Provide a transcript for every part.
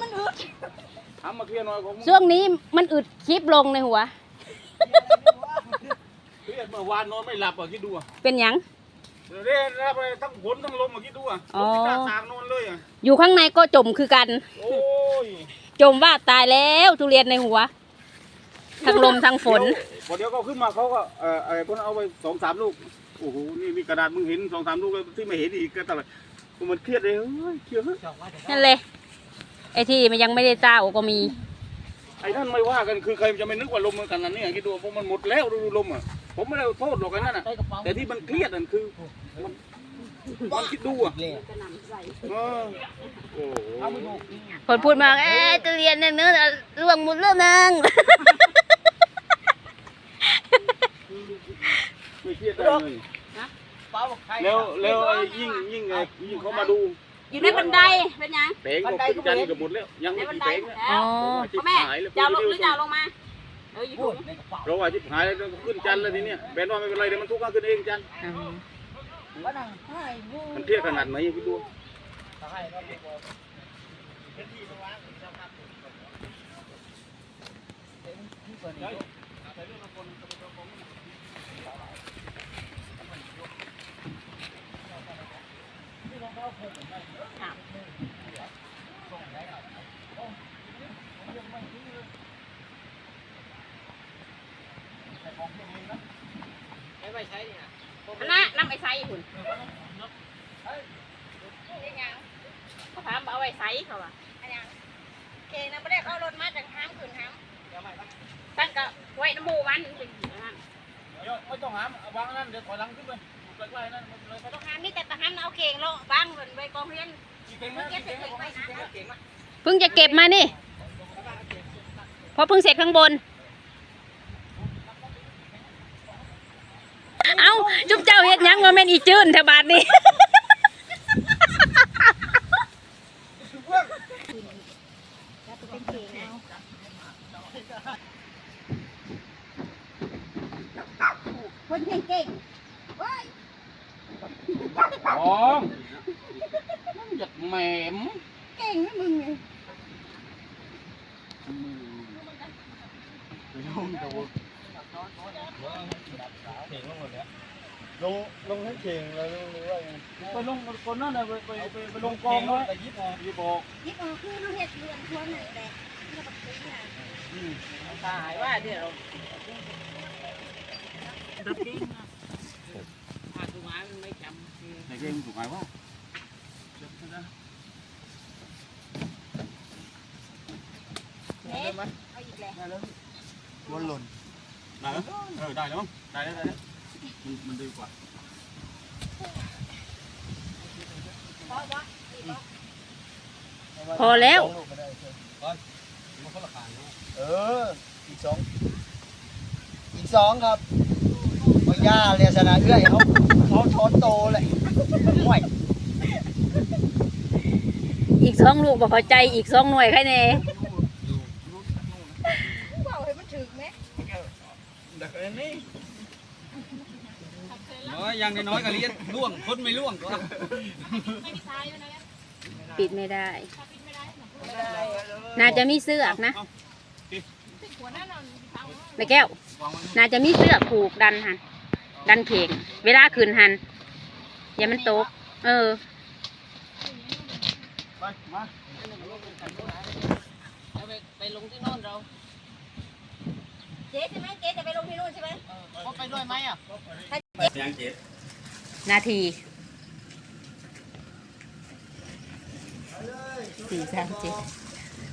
มันอึดทำมาเคลียร์หน่อยของมึงช่วงนี้มันอึดคลิปลงในหัว เครียดเมื่อวานนอนไม่หลับอะคิดดูอะเป็นหยัง เดี๋ยวนี้รับไปทั้งฝนทั้งลมอะคิดดูอะอ๋อ ไม่กล้าตากนอนเลยอะอยู่ข้างในก็จมคือกัน โอ้ยจมว่าตายแล้วทุเรียนในหัว ทั้งลมทั้งฝนเดี๋ยวพอเดี๋ยวเขาขึ้นมาเขาก็เอ่อไอ้พวกนั้นเอาไปสองสามลูกโอ้โหนี่นี่กระดาษมึงเห็นสองสามลูกแล้วที่ไม่เห็นอีกก็ตลอดมันเครียดเลยเฮ้ยเครียดเฮ้ยนั่นเลย ไอ้ที่มันยังไม่ได้เจ้าก็มี ไอ้นั่นไม่ว่ากันคือใครจะไม่นึกว่าลมมันขนาดนี้อะคิดดูเพราะมันหมดแล้วดูลมอะผมไม่ได้โทษหรอกไอ้นั่นอะแต่ที่มันเครียดนั่นคือมันมันคิดดูอะเออโอ้โหคนพูดมาเอ้ยทุเรียนเนี่ยเนื้อร่วงหมดแล้วนึงไม่เครียดได้เลยแล้วแล้วไอ้ยิ่งยิ่งไอ้ยิ่งเขามาดู อยู่ในบันไดเป็นยังแผงก็ขึ้นจันทร์เกับหมดแล้ว ยังในไม่บันกี่ไดแผงแล้นะวอ๋อจิบพ่อแม่หายแล้วจะเอาลงหรือจะเอาลงมาเอออยู่ถุงเราว่าจิบหายแล้วขึ้นจันทร์แล้วทีเนี้ยแบนว่าไม่เป็นไรเดี๋ยวมันทุกข์ก็ขึ้นเองจันทร์มันเครียดขนาดไหนพี่ดู อันน่ะน้ำไอ้ไซหุ่นเขาถามเอาไอ้ไซเขาอะเคนะไม่ได้เข้ารถมาจังห้ามขืนห้ามตั้งก็ไว้น้ำมูมันเป็นอย่างนั้นไม่ต้องหามวางนั่นเดี๋ยวถอยหลังขึ้นไปใกล้ๆนั่นมันเลยต้องห้ามนี่แต่ตะห้ามเอาเก่งแล้วบ้างเหมือนใบกองเรียนเก่งนะเก่งนะเก่งนะเพิ่งจะเก็บมานี่เพราะเพิ่งเสร็จข้างบน เอาจุ๊บเจ้าเฮ็ดหยังว่าแม่นอีจื้นแถวบาทนี่คนเก่งเก่งสองหยัดแหมมเก่งนะมึงไง ลงลงให้เข่งแล้วลงรู้ว่าไงไปลงคนนั่นน่ะไปไปไปไปลงกองไว้ยิบออกยิบออกยิบออกคือลูกเห็ดเรือนทั่วหนึ่งแต่เนี่ยแบบนี้นะตายว่าเดี๋ยวดับกิ้งถ้าตัวไม้มันไม่จำไหนเก่งถูกไหมวะเน็ตเอาอีกแล้วมันหล่นได้แล้วเออได้แล้วมั้ง ได้แล้วได้แล้วมันมันดีกว่าเพราะว่าพอแล้วสองลูกก็ได้ใช่เออ อีกสองอีกสองครับพอย่าเรียนชนะเอื้อยเขาเขาช้อนโตเลยห่วยอีกสองลูกบอกเข้าใจอีกสองหน่วยแค่นี้ว่าให้มันถึงไหม น้อยอย่างน้อยก็เลี้ยงล่วงคนไม่ล่วงก็ไม่มีซ้ายด้วยนะปิดไม่ได้ น่าจะมีเสื้อกนะหัวหน้านอนเท้าแม่แก้ว น่าจะมีเสื้อกผูกดันหันดันเข่งเวลาคืนหันอย่ามันตก เออไปมาไปไปลงที่โน่นเราเจ๊ใช่ไหมเจ๊จะไปลงที่นู่นใช่ไหมก็ไปด้วยไหมอะ ยังเจ็ดนาทีสี่สามเจ็ด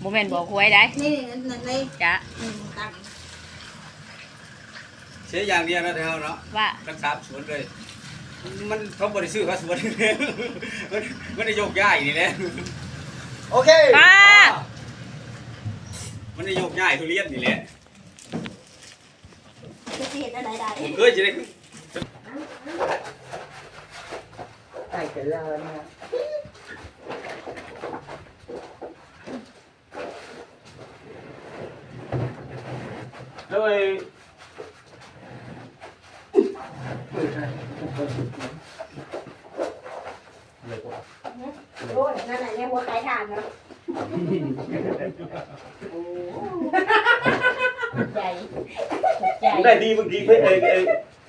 โมเมนต์บอกหวยได้นี่นั่นเลยจ้ะตังเสียอย่างเดียวนะเท่าเนาะว่ารักษาสวนเลย มันเขาบริสุทธิ์เขาสวนมันมันได้โยกย้ายนี่แหละโอเคป้ามันได้โยกย้ายทุเรียนนี่แหละจะเห็นอะไรได้ผมเคยจะได้ ไก่กันแล้วนะแล้วไอ้โอ้ยนั่นแห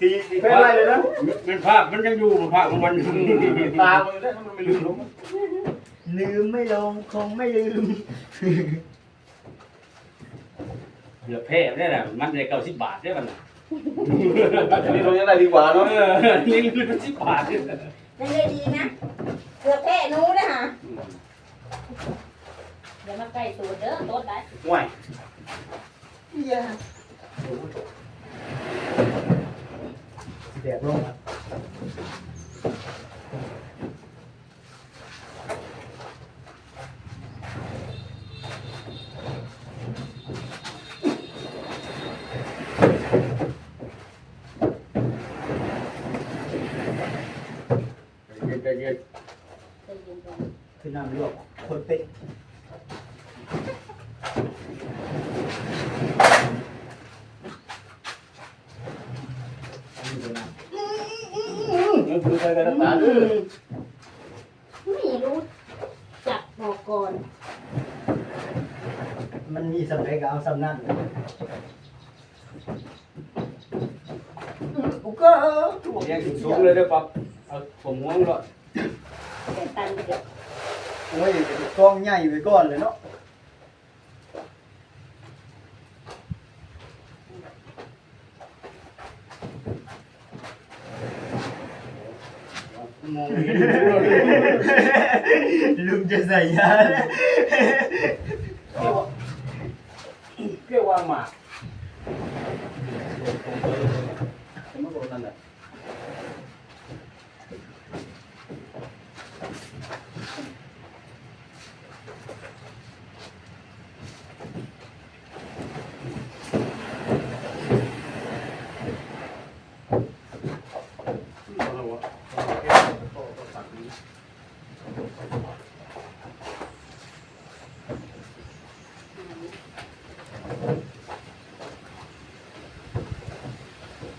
ละเนี่ยหัวไก่ถ่านเนาะใจใจมันได้ดีบางทีเพ่เอ้เอ้ทีทีเพ่อะไรเลยนะ มันภาพมันยังอยู่ภาพของมันตามันได้มันไม่ลืมลงลืมไม่ลงคงไม่ลืมเหลือแพ้ได้แหละมันได้เก้าสิบบาทได้มันอันนี้เรายังได้ดีกว่าเอเนาะอนี่เหลือสิบบาทยังได้ดีนะเกือบแพ้หนู้นะฮะเดี๋ยวมาใกล้ตัวเด้อโต๊ดได้ห่วย แดดร่มครับ เย็นใจเย็น ใจเย็นก่อน คือน้ำลวกคนเป๊ะ มันคือใครกันนักหนาดื้อ ไม่รู้จักบอกก่อน มันมีสำเร็จก็เอาสำ นั่นกูก็แยกสูงเลยได้ปั๊บเอาผมง่วง แล้ว เป็นตันไปเดี๋ยว โอ้ยกล้องใหญ่ไว้ก่อนเลยเนาะมองลุงจะใส่ยา เกี่ยววางหมากผมไม่บอกนั่นแหละ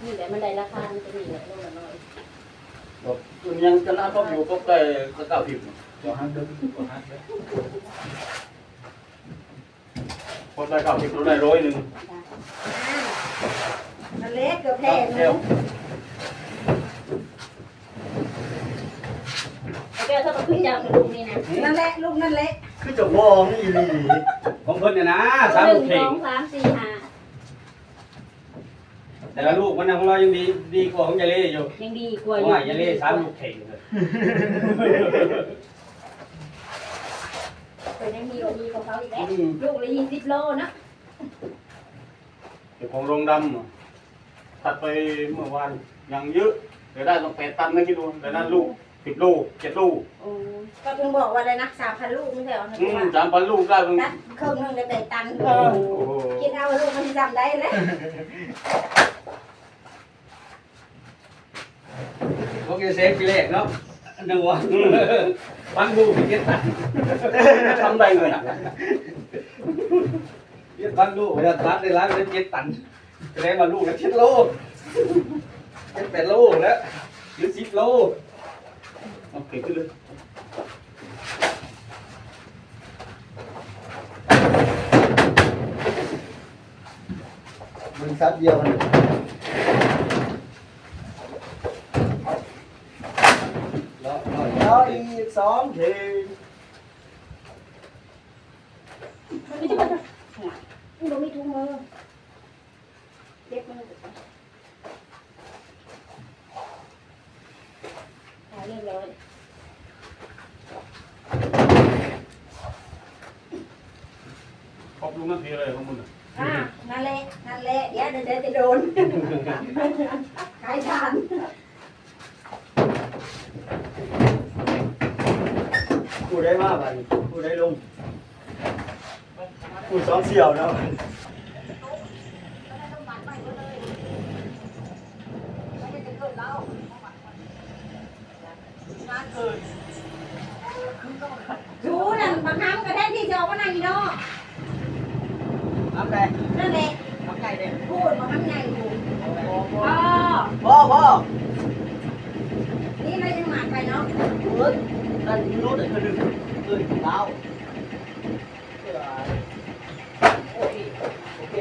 นี่แหละ มันได้ราคามันจะมีแหละลงละน้อยบอกยังจะน่าเขาอยู่ก็ใกล้กระเก้าผิดเดี๋ยวหันเดินก็หันเลยพอได้เก้าผิดเราได้ร้อยหนึ่งมันเล็กเกือบแพ้เที่ยวเอาไปเอาสักขึ้นยาวกับลูกนี่นะนั่นแหละลูกนั่นแหละคือจะมองอีหลีของเพิ่นเนี่ยนะสามหลูนึ่กงเพลสงองสามสี่ห้า แต่ละลูกมันนะของเรายังดีดีกว่าของยายเล่อยู่ยังดีกว่าเพราะว่ายายเล่สามลูกเพลงเลยเป็นยังดีกว่าดีกว่าเขาอีกแล้วลูกละยี่สิบโลนะเดี๋ยวของโรงดำอะตัดไปเมื่อวานยังเยอะเดี๋ยวได้ต้องแปดตันนะคิดดูแต่นั้นลูกสิบลูกเจ็ดลูกโอ้ก็เพิ่งบอกว่าอะไรนะสามพันลูกไม่ใช่เหรอนะอืคุณมว่าสามพันลูกได้เพิ่งตัดครึ่งหนึงก็ได้ตันโอ้โหคิดเอาลูกมันจำได้เลย พวกยายเซฟปีแรกเนาะอันหนึ่งวันฟังดูพี่เก็ตตันทำได้เงินอะเก็ตฟังดูเวลาตัดในร้านเป็นเก็ตตันแสดงว่าลูกละเจ็ดโลเจ็ดแปดโลแล้วหรือสิบโลโอเคขึ้นเลยบริษัทเดียวกันแล้ว แล้วอีกสองทีมันไม่ใช่ว่ามันดูมีถุงมือเล็บมือหาเรียบร้อยขอบลุงนาทีเลยของมึงอะอ่านั่นแหละนั่นแหละเดี๋ยวเดี๋ยวจะโดนขายทาน กูได้มากไปกูได้ลงกูสองเสี่ยวนะชูนั่นบางครั้งก็ได้ที่จะออกมานั่งอีนอกน้ำแดงนั่นแหละน้ำไก่เด็กพูดบางครั้งใหญ่อยู่อ๋อพ่อพ่อนี่เรายังหมากไปเนาะ ra những cái nốt để hơi hơi cảnh báo ok.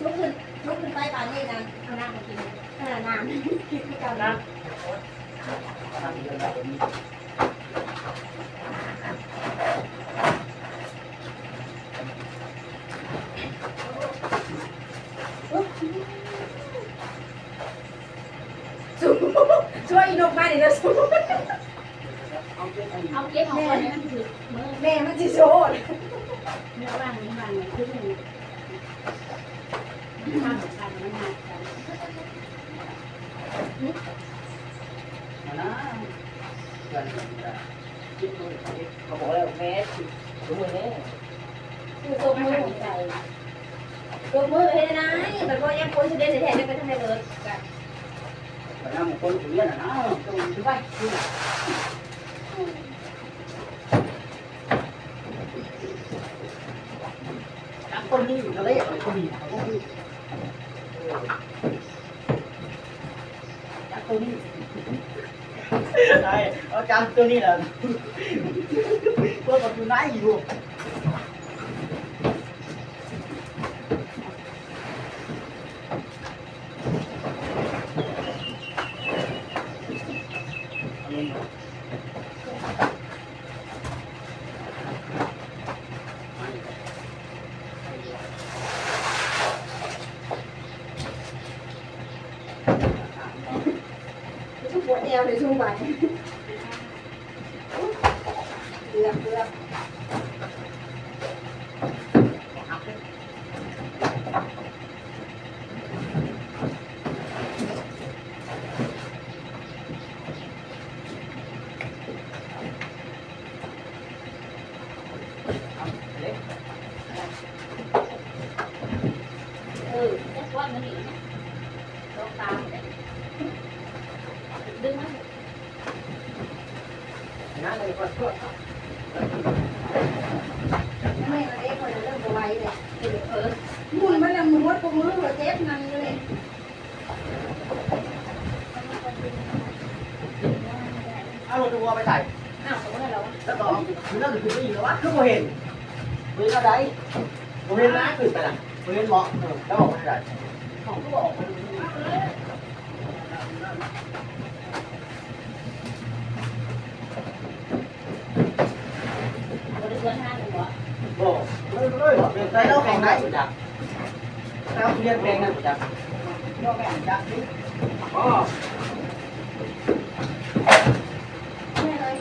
Lúc lên lúc lên tay bà đây là làm là làm cái cầm làm Thank you. ไปป่านนี้นะเอาน้ำมากินเออน้ำกินด้วยกันนะช่วยอีนกมาดิเด้อสู้เอาเก็บของคนนั้นคือแม่มันสิโชดเนื้อว่างนี้ว่างเลยคือมันทำกันมันหนักกันเขาบอกแล้วแม่รู้ไหมคือตัวมือใจตัวมือเฮ็ดนะแบบว่ายังคนสิเด่นแท้ๆได้ไปทางไหนเบิดกัน น้ำคนถึงเนี่ยนะต้องดูไปดูน้ำคนนี้อยู่ทะเลคนนี้เขาก็มีน้ำคนนี้ใช่เอาจำตัวนี้แหละพวกมันอยู่ไหนอยู่ ชุบปวดแอวเลยชุบไปเกือบเกือบ เออแค่ว่ามันนี่ลองตามดึงมัน นั่นเลยก็ช่วย แม่ก็ได้คนเริ่มบ่ไหวเลยเออมุนมันละมุนวัดปมือหัวเจ็บนั่นเลย เอาลงตัวไปใส่อ้าวสมมติเราแล้วก็คือนั่นคือไม่ยินแล้ววะคือโมเห็นเห็นอะไรโมเห็นนะคือไปละโมเห็นเหมาะแล้วบอกไม่ได้ของก็บอกมันบริเวณห้าหนึ่งวะบอกเลยเลยบอกเป็นใจแล้วแข่งไหนจ้ะแล้วเรียนเพลงนั่นจ้ะยกแข่งจ้ะอ๋อ แม่เลย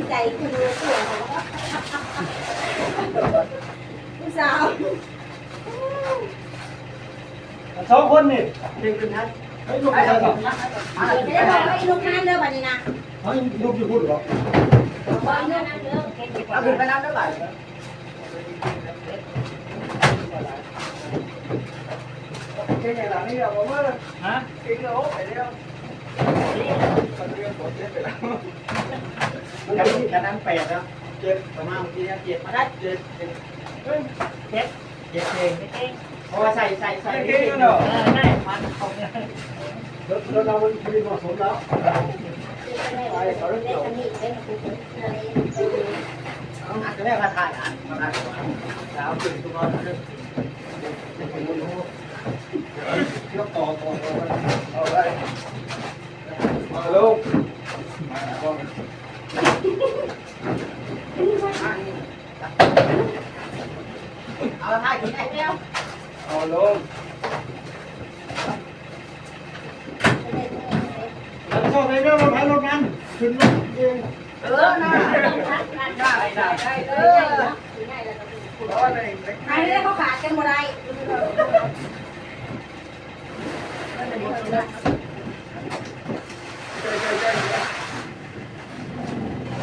แม่เย็นใจคือตัวผู้สาวสองคนนี่เพลงเป็นทัดเฮ้ยลูกไปแล้วก่อนไม่ได้บอกว่าอีลูกน้ำเด้อบัดนี้นะเฮ้ยลูกอยู่พูดหรอบอกอีลูกน้ำเด้อเอาขึ้นไปน้ำได้ไหมเก่งหลังนี่เราบอกว่าฮะเก่งแล้วไปแล้ว จะมีคะแนนแปดนะเจ็ดประมาณเมื่อกี้เจ็ดมาได้เจ็ดเจ็ดเจ็ดเจ็ดเจ็ดเองเพราะว่าใส่ใส่ใส่เก่งเนาะได้มันเขาเนี่ยแล้วเรามันมีเหมาะสมแล้วอาจจะไม่มาถ่ายอะมาถ่ายสาวตื่นทุกคนเลยยกต่อต่อเอาไว้ มาลงเอาถ่ายกินไอ้เดียวเอาลงแล้วชอบไปเ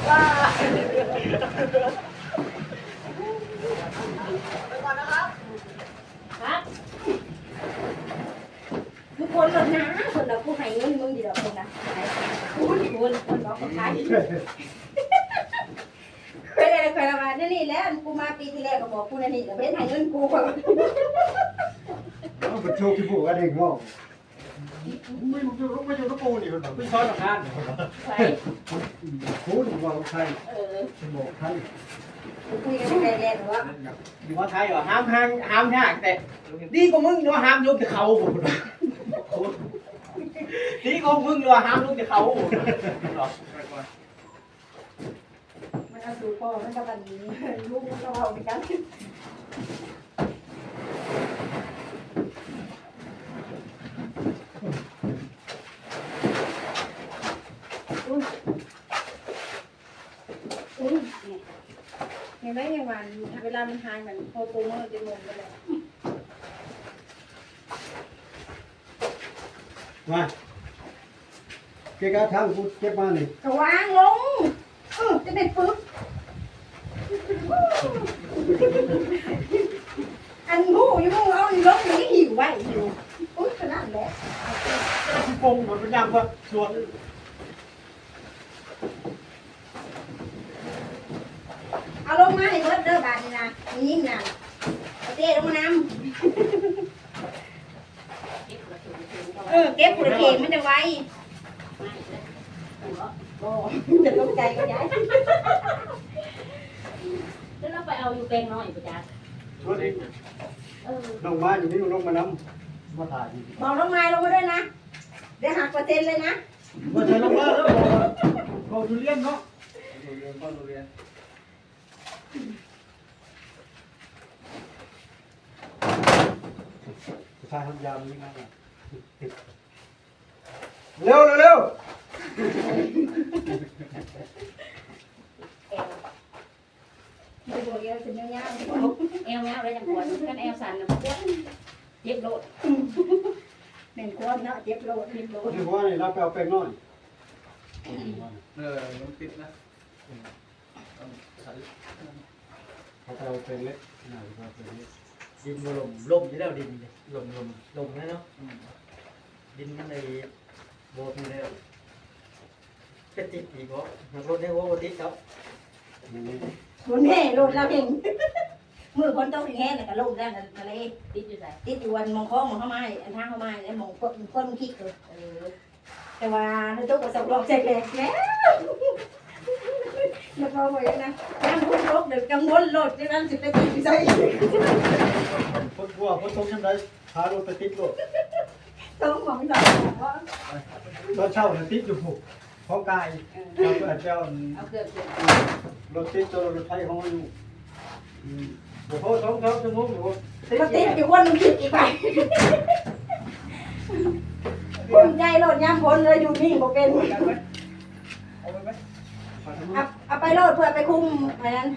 รื่องรถไฟรถนั้นขึ้นรถเองเออน่ะได้ได้ได้เออใครได้เขาขาดกันบ่ได้ครับทุกคนหลดนะคนเราผู้ให้เงินมึงดีดอกคนนะคุณคุณคนบอกคนไทยเคยได้เคยละมานี่นี่แหล้วกูมาปีที่แล้วก็บอกกูนั่นนี่แต่เป็นให้เงินกูก่อนเอาไปโชว์ที่ผู้กันเองงอกเไม่รู้จะรู้ไม่รู้ตะปูนี่มันแบบไม่ซ้อนหลักฐานใส่คุณว่าใครเออจะบอกใครคุยกันได้แล้วว่าอยู่ว่าไทยเหรอห้ามห้ามห้ามยากแต่ดีกว่ามึงเนาะห้ามยกแต่เขาผมดีกว่ามึงเนาะห้ามยกแต่เขาผมมันเอาสู่พ่อมันก็บันนี้ลูกมันก็เอาไปกัน อุ้ยเนี่ย เห็นไหมยังวันเวลามันหายมันพอปูมันจะงงไปเลยมาเกี่ยวกับทางกูเก็บมานี่ก็วางลงเออจะเป็นปึ๊บอันหูอยู่หูเอาอีลงนี่หิวไว้หิวอุ้ยขนาดแหละที่ปงหมดเป็นยังว่าส่วน เอาล งมาให้เบิดเด้อบาดนี่นะนี่นะเอาเต้ลงมานำเออเก็บผุดเข่งมันจะไวโอ้จะตกใจก็ย้ายแล้วเราไปเอาอยู่เป็นน้อยปะจ๊ะช่วยดิเออลงมาอยู่นี่ลงมานำมาถ่ายบอกลงมาลงมาด้วยนะเดี๋ยวหักเปอร์เซ็นต์เลยนะมาใช้ลงมาแล้วเขาทุเรียนเนาะเรียนพ่อเรียน ชายทำยามนี่นะเร็วเร็วไม่บอกเอะเป็นยาวเอวแมวเลยจังปวดกันเอวสั่นนะปวดเจ็บโลดๆเป็นคนเนาะเจ็บโลดเจ็บโลดนี่ว่านี่รับไปเอาแป้งน้อยเออมันติดนะ เขาเอาแป้งเล็กหน่อยเอาแป้งเล็กดินลมลมอยู่แล้วดินลมลมลมนะเนาะดินมันในโบมีแล้วเป็นติดอีกเพราะมันรถได้ว่าติดครับนี่บนแม่โลดเราเองมือคนต้องแห้งแต่ก็ลงได้นั่ทะเลติดอยู่ไหนติดอยู่วันมองคล้องมองเข้าไม้อันทางเข้าไม้แล้วมองก้นก้นคิดเลยเออแต่ว่าในตู้ก็สำรองใจแกแล้ว แล้วก็บอกนะน้ำพุ่งลบเดี๋ยวกังวลโลดที่นั่นสิไปตีใส่พดบัวพดตรงยังไงพารถไปติดรถต้องมองหน่อยว่ารถเช่าเนี่ยติดอยู่ของกายเราเปิดเจ้าเอาเกือบเกือบรถติดตัวรถไฟของอยู่โอ้โหสองสามชั่วโมงอยู่มาติดอยู่วันคิดอีกไปคนใจโลดย่ำพ้นเลยอยู่นี่บอกเป็นเอา เอาไปโลดเพื่อไปคุ้มอะไรนั้น